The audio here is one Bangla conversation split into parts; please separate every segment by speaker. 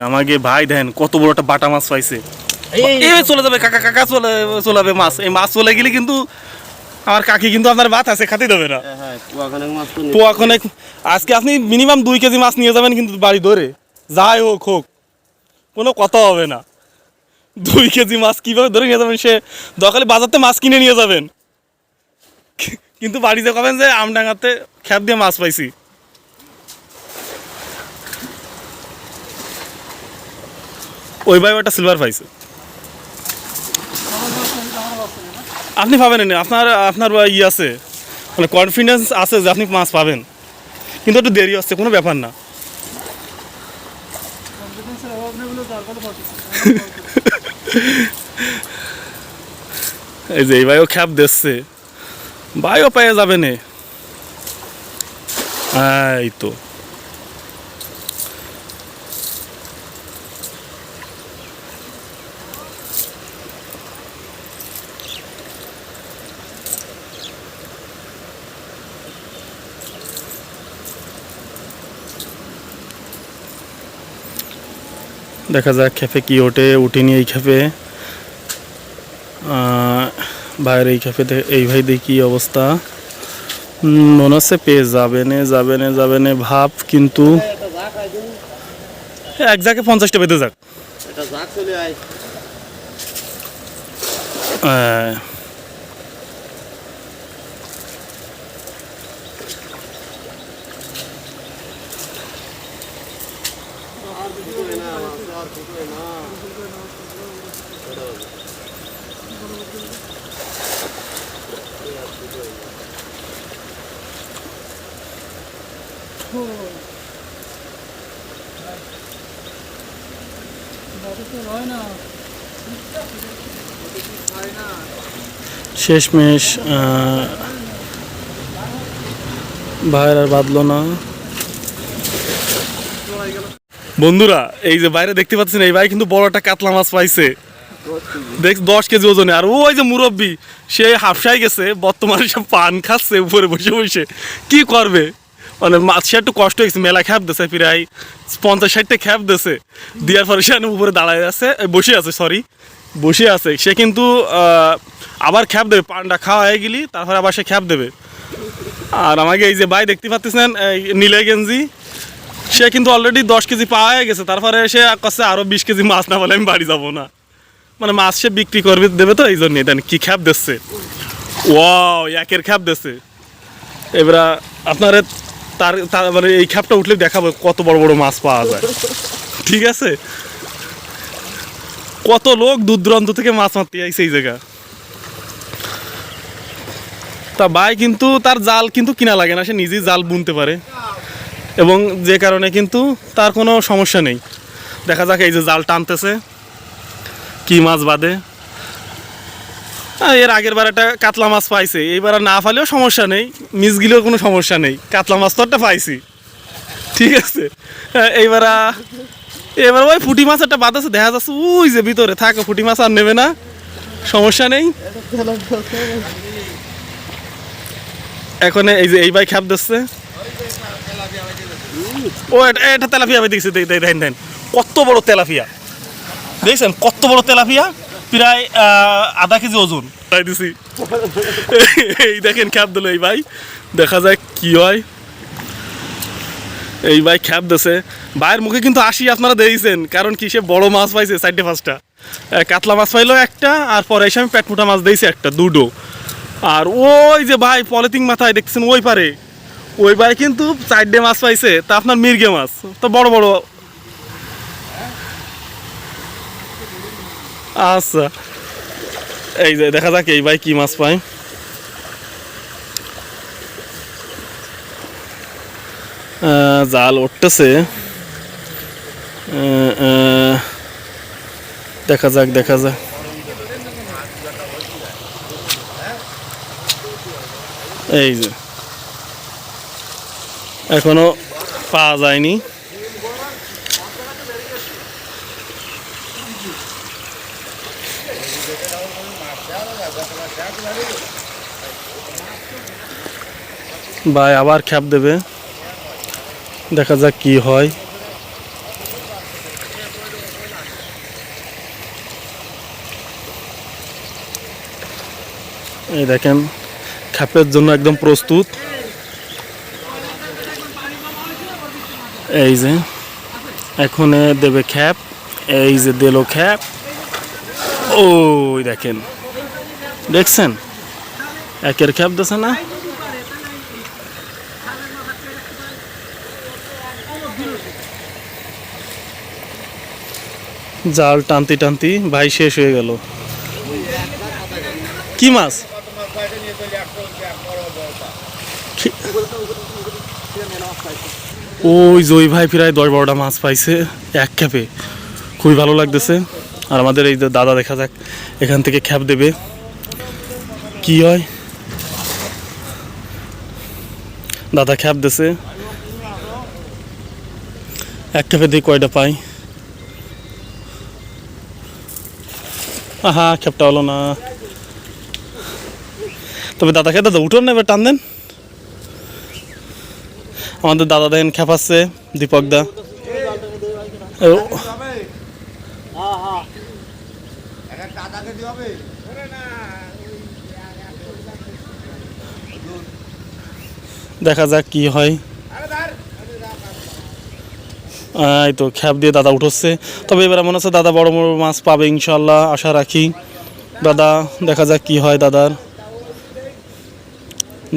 Speaker 1: আমাকে ভাই দেন কত বড় একটা বাটা মাছ পাইছে।
Speaker 2: এই-
Speaker 1: চলে যাবে কাকা কাকা চলে চলে যাবে মাছ। এই মাছ চলে গেলে কিন্তু আমার কাকি কিন্তু আপনার ভাত আছে খাতে দেবে না।
Speaker 2: হ্যাঁ, হ্যাঁ,
Speaker 1: আজকে আপনি মিনিমাম দুই কেজি মাছ নিয়ে যাবেন কিন্তু বাড়ি ধরে। যাই হোক হোক কোনো কথা হবে না। দুই কেজি মাছ কীভাবে ধরে নিয়ে যাবেন সে? দরকারে বাজারতে মাছ কিনে নিয়ে যাবেন। কিন্তু বাড়িতে কবেন যে আমডাঙ্গাতে খ্যাপ দিয়ে মাছ পাইছি। ওই ভাই একটা সিলভার পাইছে। আপনি পাবেন না আপনার আপনার ই আছে মানে কনফিডেন্স আছে যে আপনি মাছ পাবেন। কিন্তু একটু দেরি হচ্ছে, কোনো ব্যাপার না। এই যে এই ভাইও খ্যাপ দিচ্ছে। ভাইও পেয়ে যাবে নে এই তো। দেখা যাক খেপে কি ওঠে উঠিনি এই খেপে বাইরে এই খেপে এই ভাই দেখি অবস্থা? মনে হচ্ছে পেয়ে যাবে নে যাবে নে যাবে নে ভাব কিন্তু এক জায়গায় পঞ্চাশটা বেঁধে যাক।
Speaker 2: এটা
Speaker 1: শেষমেশ আহ, ভাইয়ের আর না। বন্ধুরা, এই যে বাইরে দেখতে পাচ্ছেন, এই ভাই কিন্তু বড় একটা কাতলা মাছ পাইছে। দেখ, দশ কেজি ওজনে। আর ওই যে মুরব্বী, সে হাফসাই গেছে, বর্তমানে সে পান খাচ্ছে, উপরে বসে বসে। কি করবে? মানে মাছ একটু কষ্ট হয়েছে, মেলা খ্যাপ দিছে প্রায় পঞ্চাশ ষাটটা খ্যাপ দিছে দেওয়ার পরে সে উপরে দাঁড়ায় আছে বসে আছে সরি বসে আছে। সে কিন্তু আবার খ্যাপ দেবে, পানটা খাওয়া হয়ে গেলি, তারপরে আবার সে খ্যাপ দেবে। আর আমাকে এই যে ভাই দেখতে পাচ্ছেন, এই নীলে গেঞ্জি সে কিন্তু অলরেডি দশ কেজি পাওয়া গেছে, তারপরে সে কাছে আরও বিশ কেজি মাছ না বলে আমি বাড়ি যাব না। মানে মাছ সে বিক্রি করবে, দেবে তো, এই জন্যই দেন, কি খ্যাপ দিচ্ছে। ওয়াও একের খ্যাপ দিচ্ছে। এবার আপনার তার মানে এই খ্যাপটা উঠলে দেখাবো কত বড় বড় মাছ পাওয়া যায়। ঠিক আছে? কত লোক দূর দূরান্ত থেকে মাছ মারতে আইছে এই জায়গা। তা ভাই কিন্তু তার জাল কিন্তু কিনা লাগে না, সে নিজেই জাল বুনতে পারে। এবং যে কারণে কিন্তু তার কোনো সমস্যা নেই। দেখা যাক এই যে জাল টানতেছে। কি মাছ বাদে। এর আগের বার একটা কাতলা মাছ পাইছে। এইবার না পালেও সমস্যা নেই। মিস গিলেও কোনো সমস্যা নেই। কাতলা মাছ তো একটা পাইছি। ঠিক আছে। হ্যাঁ, এইবার এবার ওই ফুটি মাছ একটা বাদ আছে। দেখা যাচ্ছে ওই যে ভিতরে। থাকে ফুটি মাছ আর নেবে না। সমস্যা নেই। এখন এই যে এই ভাই খ্যাপ দিচ্ছে। ও, এটা তেলাপিয়া ভাই দেখছি দেখ- দেখ- দেখেন দেখেন কত বড় তেলাপিয়া। দেখছেন, কত বড় তেলাপিয়া? প্রায় আধা কেজি ওজন। তাই দিছি। এই দেখেন খ্যাপ দিল এই ভাই। দেখা যায় কি হয়। এই ভাই খ্যাপ দিছে। ভাইয়ের মুখে কিন্তু আসি আপনারা দেখছেন কারণ কি সে বড় মাছ পাইছে চারটে পাঁচটা। কাতলা মাছ পাইলো একটা, আর পরে এসে আমি পেটমুটা মাছ দিয়েছি একটা, দুটো। আর ওই যে ভাই পলিথিন মাথায় দেখছেন ওই পারে। ওই পারে কিন্তু চারটে মাছ পাইছে তা আপনার মির্গে মাছ তো বড় বড়। আচ্ছা। এই যে দেখা যাক এই ভাই কি মাছ আহ, জাল উঠতেছে। দেখা যাক দেখা যাক। এই যে। এখনও পাওয়া যায়নি। ভাই আবার খ্যাপ দেবে। দেখা যাক কি হয়। এই দেখেন, খ্যাপের জন্য একদম প্রস্তুত। এই যে এখন দেবে খ্যাপ এই যে দিল খ্যাপ ওই দেখেন দেখছেন একের খ্যাপ দিছে না জাল টানতি টানতি ভাই শেষ হয়ে গেল কি মাছ ওই জয় ভাই প্রায় দশ বারোটা মাছ পাইছে, এক খ্যাপে খুবই ভালো লাগতেছে। আর আমাদের এই দাদা দেখা যাক, এখান থেকে খ্যাপ দেবে। কি হয়? দাদা খ্যাপ দিছে। এক খ্যাপে দিয়ে কয়টা পাই? আহা খ্যাপটা হলো না। তবে দাদাকে দাদা উঠোন না এবার টান দেন। আমাদের দাদা দেখেন খেপাচ্ছে দীপক দা। দেখা যাক কি হয়। এই তো খ্যাপ দিয়ে দাদা উঠোচ্ছে তবে এবার মনে হচ্ছে দাদা বড় বড় মাছ পাবে ইনশাল্লাহ আশা রাখি। দাদা, দেখা যাক কি হয় দাদার।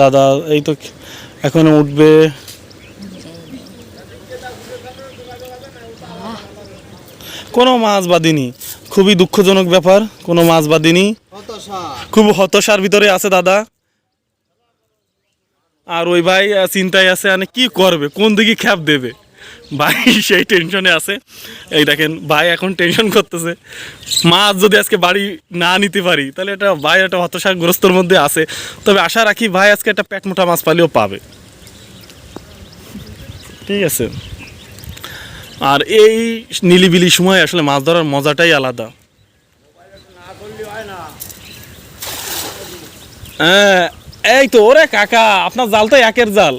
Speaker 1: দাদা, এই তো এখন উঠবে। কোনো মাছ বাদিনি খুবই দুঃখজনক ব্যাপার, কোনো মাছ বাদিনি খুব হতাশার ভিতরে আছে দাদা। আর ওই ভাই চিন্তায় আছে মানে কি করবে, কোন দিকে খ্যাপ দেবে? ভাই, সেই টেনশনে আছে। এই দেখেন, ভাই এখন টেনশন করতেছে। মাছ যদি আজকে বাড়ি না নিতে পারি, তাহলে এটা ভাই একটা হতাশাগ্রস্তর মধ্যে আছে। তবে আশা রাখি ভাই আজকে একটা পেট মোটা মাছ পালিও পাবে। ঠিক আছে। আর এই নিলিবিলি সময় আসলে মাছ ধরার মজাটাই আলাদা। হ্যাঁ এই তো ওরে কাকা, আপনার জাল তো একের জাল।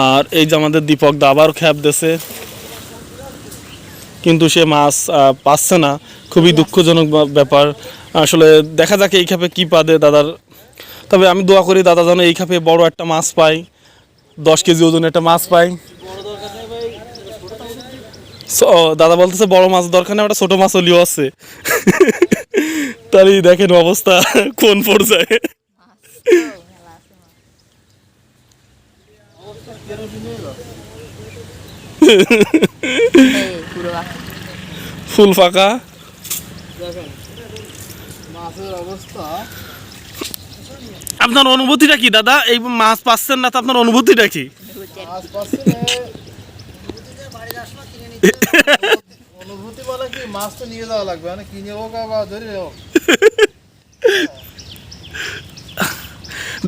Speaker 1: আর এই যে আমাদের দীপক দা আবার খ্যাপ দেছে কিন্তু সে মাছ পাচ্ছে না। খুবই দুঃখজনক ব্যাপার। আসলে দেখা যাক এই খাপে কী পাদে দাদার। তবে আমি দোয়া করি দাদা যেন এই খাপে বড় একটা মাছ পাই দশ কেজি ওজন একটা মাছ পাই দাদা বলতেছে বড় মাছ দরকার নেই একটা ছোট মাছ হলিও আছে। তাহলে দেখেন অবস্থা কোন পর্যায়ে। ফুল ফাঁকা। আপনার অনুভূতিটা কি, দাদা? এই মাছ পাচ্ছেন না, তো আপনার অনুভূতিটা কি?
Speaker 2: অনুভূতি মাছ তো নিয়ে যাওয়া লাগবে কিনে ধরে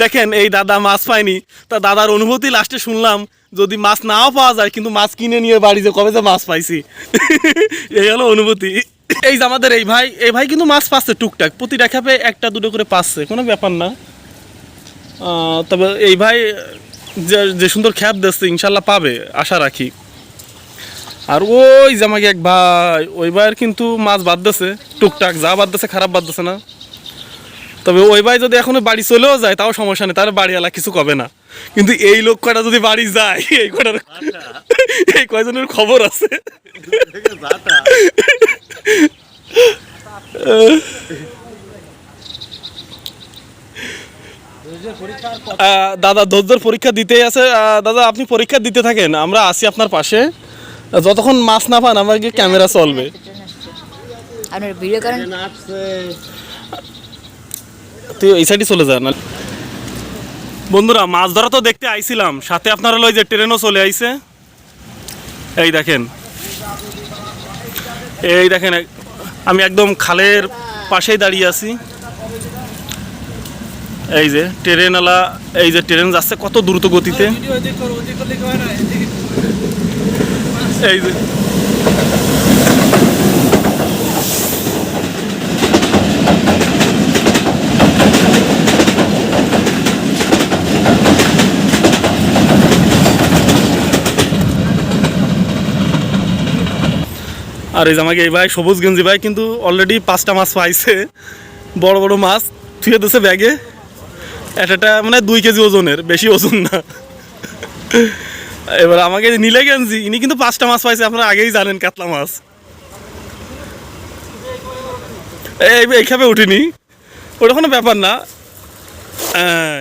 Speaker 1: দেখেন, এই দাদা মাছ পায়নি, তা দাদার অনুভূতি লাস্টে শুনলাম। যদি মাছ নাও পাওয়া যায়, কিন্তু মাছ কিনে নিয়ে বাড়ি যে কবে যে মাছ পাইছি? এই হলো অনুভূতি। এই যে আমাদের এই ভাই এই ভাই কিন্তু মাছ পাচ্ছে টুকটাক, প্রতিটা খেপে একটা, দুটো করে পাচ্ছে, কোনো ব্যাপার না। তবে এই ভাই যে যে সুন্দর খ্যাপ দিচ্ছে, ইনশাল্লাহ পাবে, আশা রাখি। আর ওই যে আমাকে এক ভাই, ওই ভাইয়ের কিন্তু মাছ বাদ দিছে, টুকটাক, যা বাদ দিছে, খারাপ বাদ দিছে না। তবে ওই ভাই যদি এখনও বাড়ি চলেও যায়, তাও সমস্যা নেই, তার বাড়িওয়ালা কিছু কবে না। কিন্তু এই লোক কটা যদি বাড়ি যায় এই কটার এই কয়জনের খবর আছে? দাদা ধৈর্যের পরীক্ষা দিতেই আছে। দাদা আপনি পরীক্ষা দিতে থাকেন আমরা আসি আপনার পাশে। যতক্ষণ মাছ না পান আমাকে ক্যামেরা চলবে।
Speaker 3: আপনার ভিডিও করেন।
Speaker 1: তুই এই সাইডে চলে যা না বন্ধুরা, মাছ ধরা তো দেখতে আইছিলাম। সাথে আপনার হলো ওই যে ট্রেনও চলে আইছে। এই দেখেন। এই দেখেন, আমি একদম খালের পাশেই দাঁড়িয়ে আছি। এই যে, ট্রেনওয়ালা, এই যে ট্রেন যাচ্ছে কত দ্রুত গতিতে। এই যে আর এই যে আমাকে এই ভাই সবুজ গেঞ্জি ভাই কিন্তু অলরেডি পাঁচটা মাছ পাইছে। বড় বড় মাছ থুয়ে দিয়েছে ব্যাগে। একটা মানে দুই কেজি ওজনের বেশি ওজন না। এবার আমাকে নীলে গেঞ্জি ইনি কিন্তু পাঁচটা মাছ পাইছে আপনারা আগেই জানেন কাতলা মাছ। এই এই খাপে উঠিনি। ওটা কোনো ব্যাপার না। আহ,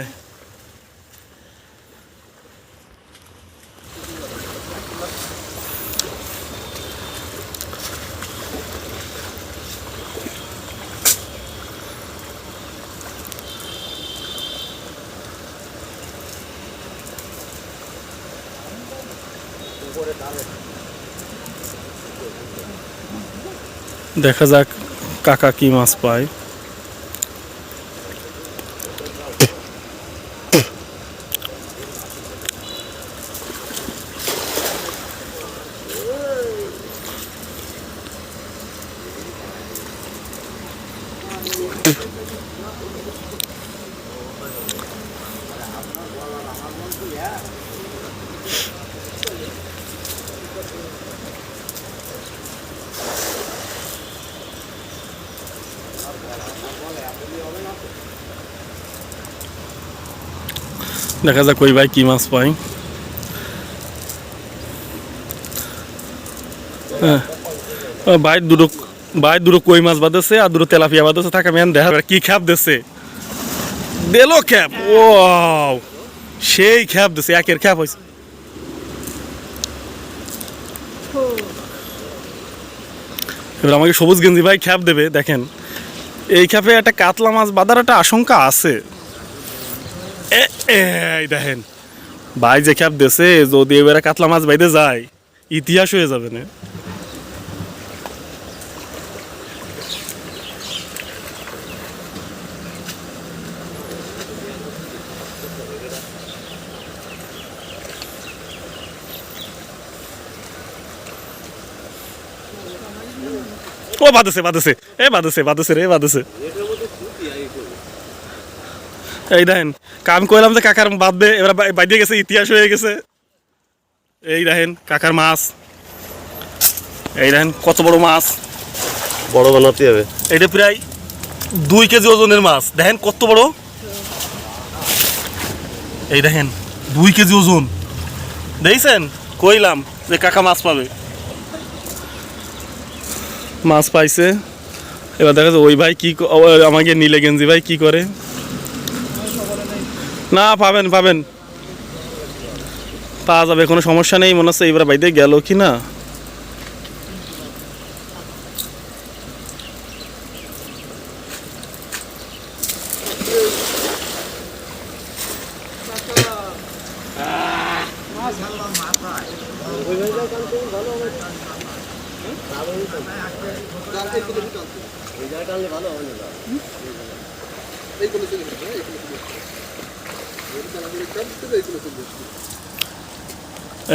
Speaker 1: দেখা যাক কাকা কি মাছ পায়। দেখা যাক কই ভাই কি মাছ পাই হ্যাঁ ভাই দুটো ভাই দুটো কই মাছ বাঁধেছে আর দুটো তেলাপিয়া বাঁধেছে থাকে মেন দেখা কি খ্যাপ দিচ্ছে দিলো খ্যাপ ও সেই খ্যাপ দিছে একের খ্যাপ হয়েছে এবার আমাকে সবুজ গেঞ্জি ভাই খ্যাপ দেবে, দেখেন। এই খ্যাপে একটা কাতলা মাছ বাঁধার একটা আশঙ্কা আছে। দেখেন। ভাই যে খ্যাপ দেছে যদি এবারে কাতলা মাছ বাইতে যায়, ইতিহাস হয়ে যাবে না। ও বাঁধেছে বাঁধেছে এ বাঁধেছে বাঁধেছে রে বাঁধেছে এই দেখেন কাম করলাম যে কাকার দে এবার বাইরে গেছে ইতিহাস হয়ে গেছে। এই দেখেন কাকার মাছ। এই দেখেন কত বড় মাছ।
Speaker 4: বড় বানাতে হবে।
Speaker 1: এটা প্রায় দুই কেজি ওজনের মাছ। দেখেন কত বড়। এই দেখেন দুই কেজি ওজন। দেখছেন? কইলাম যে কাকা মাছ পাবে। মাছ পাইছে। এবার দেখা যায় ওই ভাই কি ক- আমাকে নীলে গেঞ্জি ভাই কি করে? না, পাবেন পাবেন। পাওয়া যাবে, কোনো সমস্যা নেই, মনে হচ্ছে এবার বাইরে গেল কি না?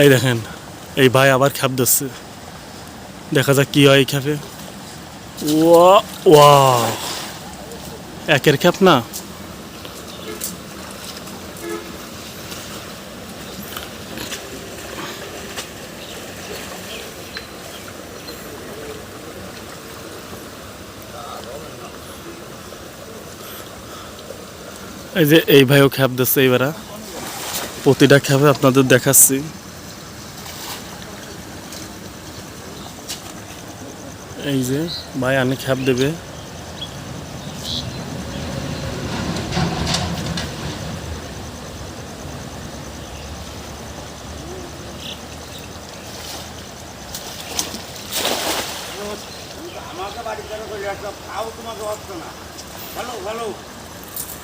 Speaker 1: এই দেখেন, এই ভাই আবার খ্যাপ দিচ্ছে। দেখা যাক কি হয় এই খ্যাপে। ওয়া ওয়া একের খ্যাপ না? এই যে এই ভাইও খ্যাপ দিচ্ছে এইবারা। প্রতিটা খ্যাপে আপনাদের দেখাচ্ছি। এই যে ভাই আনে খ্যাপ দেবে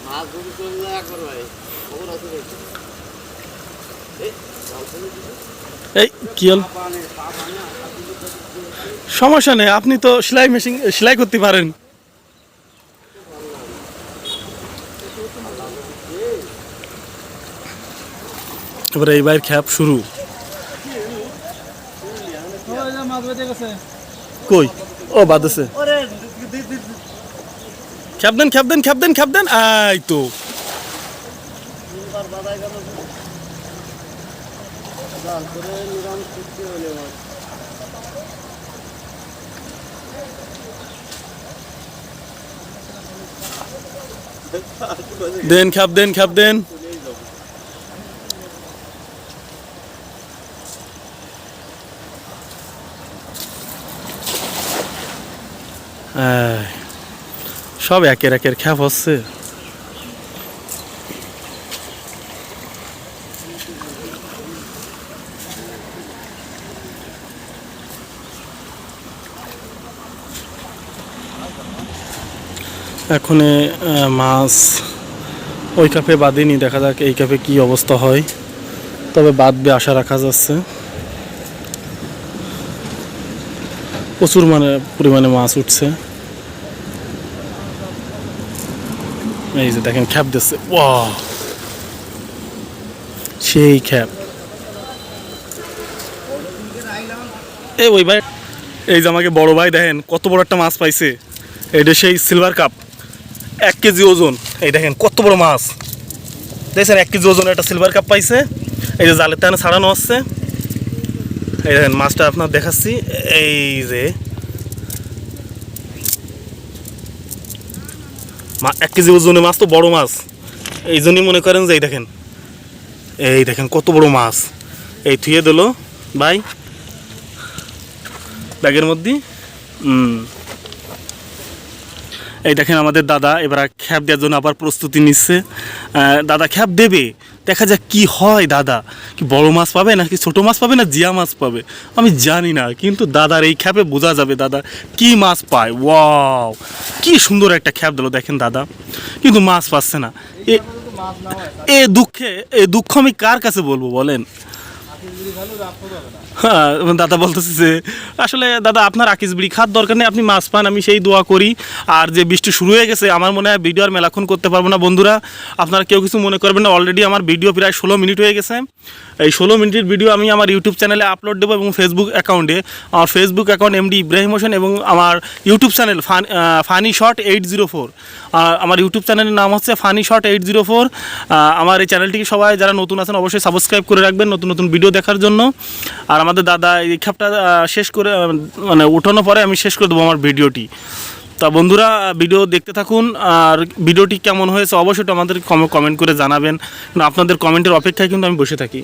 Speaker 4: মাছ ধরে চলে না একবার ভাই খবর আছে দেখি
Speaker 1: এই কি সমস্যা নেই, আপনি তো সেলাই মেশিন সেলাই করতে পারেন। এবারে এই ভাইয়ের খ্যাপ শুরু। কই? ও বাদছে খ্যাপ দেন খ্যাপ দেন খ্যাপ দেন খ্যাপ দেন। আই তো। তারপরে নিরাম সৃষ্টি হলে দেন খাপ দেন খাপ দেন। সব একের একের খ্যাপ হচ্ছে। এখন মাছ, ওই কাপে বাঁধেনি দেখা যাক এই কাপে কি অবস্থা হয়। তবে বাঁধবে আশা রাখা যাচ্ছে। প্রচুর মানে পরিমাণে মাছ উঠছে। এই যে দেখেন, খ্যাপ দিচ্ছে। ওয়া সেই খ্যাপ। এই ওই ভাই, এই যে আমাকে বড় ভাই দেখেন, কত বড় একটা মাছ পাইছে। এটা সেই সিলভার কাপ এক কেজি ওজন। এই দেখেন কত বড় মাছ। দেখছেন, এক কেজি ওজন একটা সিলভার কাপ পাইছে। এই যে জালের টানে ছাড়ানো হচ্ছে এই দেখেন, মাছটা আপনার দেখাচ্ছি। এই যে। এক কেজি ওজনের মাছ তো বড় মাছ। এই জন্যই মনে করেন যে এই দেখেন। এই দেখেন কত বড় মাছ। এই থুয়ে দিল। ভাই, ব্যাগের মধ্যে। হুম এই দেখেন আমাদের দাদা এবার খ্যাপ দেওয়ার জন্য আবার প্রস্তুতি নিচ্ছে। দাদা খ্যাপ দেবে? দেখা যাক কি হয় দাদা। কি বড় মাছ পাবে নাকি ছোট মাছ পাবে না জিয়া মাছ পাবে? আমি জানি না, কিন্তু দাদার এই খ্যাপে বোঝা যাবে দাদা কি মাছ পায়। ওয়াও, কি সুন্দর একটা খ্যাপ দিল দেখেন দাদা। কিন্তু মাছ পাচ্ছে না।
Speaker 2: না
Speaker 1: এ দুঃখে, এ দুঃখ আমি কার কাছে বলব বলেন? হ্যাঁ দাদা বলতেছে যে, আসলে দাদা আপনার আকিস বিড়ি খাওয়ার দরকার নেই, আপনি মাছ পান, আমি সেই দোয়া করি। আর যে বৃষ্টি শুরু হয়ে গেছে, আমার মনে হয় ভিডিও আর মেলাক্ষণ করতে পারব না, বন্ধুরা। আপনারা কেউ কিছু মনে করবেন না অলরেডি আমার ভিডিও প্রায় ষোলো মিনিট হয়ে গেছে। এই ষোলো মিনিটের ভিডিও আমি আমার ইউটিউব চ্যানেলে আপলোড দেবো এবং ফেসবুক অ্যাকাউন্টে আমার Facebook account MD Ibrahim Hossain এবং আমার YouTube channel fun shot eight zero four আমার ইউটিউব চ্যানেলের নাম হচ্ছে funny shot eight zero four আমার এই চ্যানেলটিকে সবাই যারা নতুন আছেন অবশ্যই সাবস্ক্রাইব করে রাখবেন নতুন নতুন ভিডিও দেখার জন্য। আর আমাদের দাদা এই খ্যাপটা শেষ করে মানে উঠানোর পরে আমি শেষ করে দেবো আমার ভিডিওটি তা বন্ধুরা, ভিডিও দেখতে থাকুন, আর ভিডিওটি কেমন হয়েছে অবশ্যই আমাদের কমেন্ট করে জানাবেন। আপনাদের কমেন্টের অপেক্ষায় কিন্তু আমি বসে থাকি।